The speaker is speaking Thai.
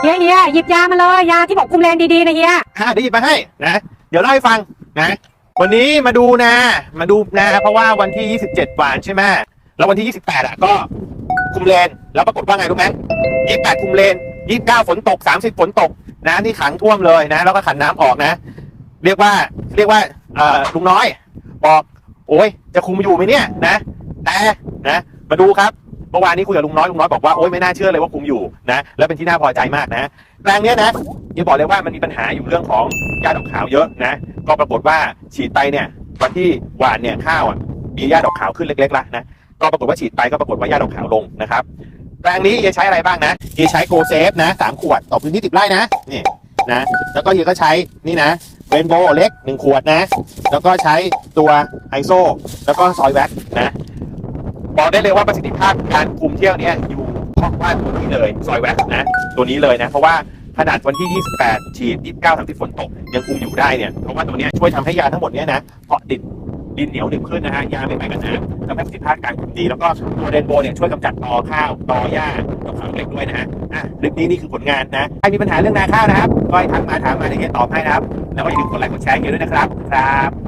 เฮียเฮียหยิบยามาเลยยาที่บอกคุมแรงดีๆนะเฮียอะเดี๋ยวหยิบมาให้นะ เดี๋ยวเล่าให้ฟังนะ วันนี้มาดูนะมาดูนะเพราะว่าวันที่ 27หวานใช่ไหมแล้ววันที่ 28อะก็คุมเลนแล้วปรากฏว่าไงรู้ไหม28คุมเลน29ฝนตก 30ฝนตกนะนี่ขังท่วมเลยนะ แล้วก็ขันน้ำออกนะ เรียกว่าเรียกว่าเอ่อลุงน้อย บอก โอ้ยจะคุมอยู่ไหมเนี่ยนะ แต่นะมาดูครับ เมื่อวานนี้คุยกับลุงน้อยลุงน้อยบอกว่าโอ้ยไม่น่าเชื่อเลยว่าคุมอยู่นะแล้วเป็นที่น่าพอใจมากนะแปลงเนี้ยนะยังบอกเลยว่ามันมีปัญหาอยู่เรื่องของหญ้าดอกขาวเยอะนะก็ปรากฏว่าฉีดไปเนี่ยวันที่หวานเนี่ยข้าวอะมีหญ้าดอกขาวขึ้นเล็กๆละนะก็ปรากฏว่าฉีดไปก็ปรากฏว่าหญ้าดอกขาวลงนะครับแปลงนี้จะใช้อะไรบ้างนะจะใช้โกเซฟนะสามขวดต่อพื้นที่ติดไร่นะนี่นะแล้วก็เฮียก็ใช้นี่นะเรนโบว์เล็กหนึ่งขวดนะ แล้วก็ใช้ตัวไอโซแล้วก็ซอยแว็กนะ บอกได้เลยว่าประสิทธิภาพการคุมเที่ยวนี้อยู่เพราะว่าตัวนี้เลยซอยแว็กนะตัวนี้เลยนะเพราะว่าขนาดวันที่ 28 ฉีด 29 30 ฝนตก ยังคุมอยู่ได้เนี่ย เพราะว่าตัวนี้ช่วยทำให้ยาทั้งหมดเนี้ยนะเกาะติดดินเหนียวหนึบขึ้นนะฮะ ยาไม่ไปกับน้ำทำให้ประสิทธิภาพการคุมดี แล้วก็ตัวเรนโบว์เนี่ยช่วยกำจัดตอข้าวตอหญ้าตอขาวเหล็กด้วยนะฮะ อะคลิปนี้นี่คือผลงานนะ ใครมีปัญหาเรื่องนาข้าวนะครับก็ให้ทักมาถามมาเดี๋ยวเฮียตอบให้นะครับ แล้วก็อย่าลืมกดไลค์กดแชร์เฮียด้วยนะครับ ครับ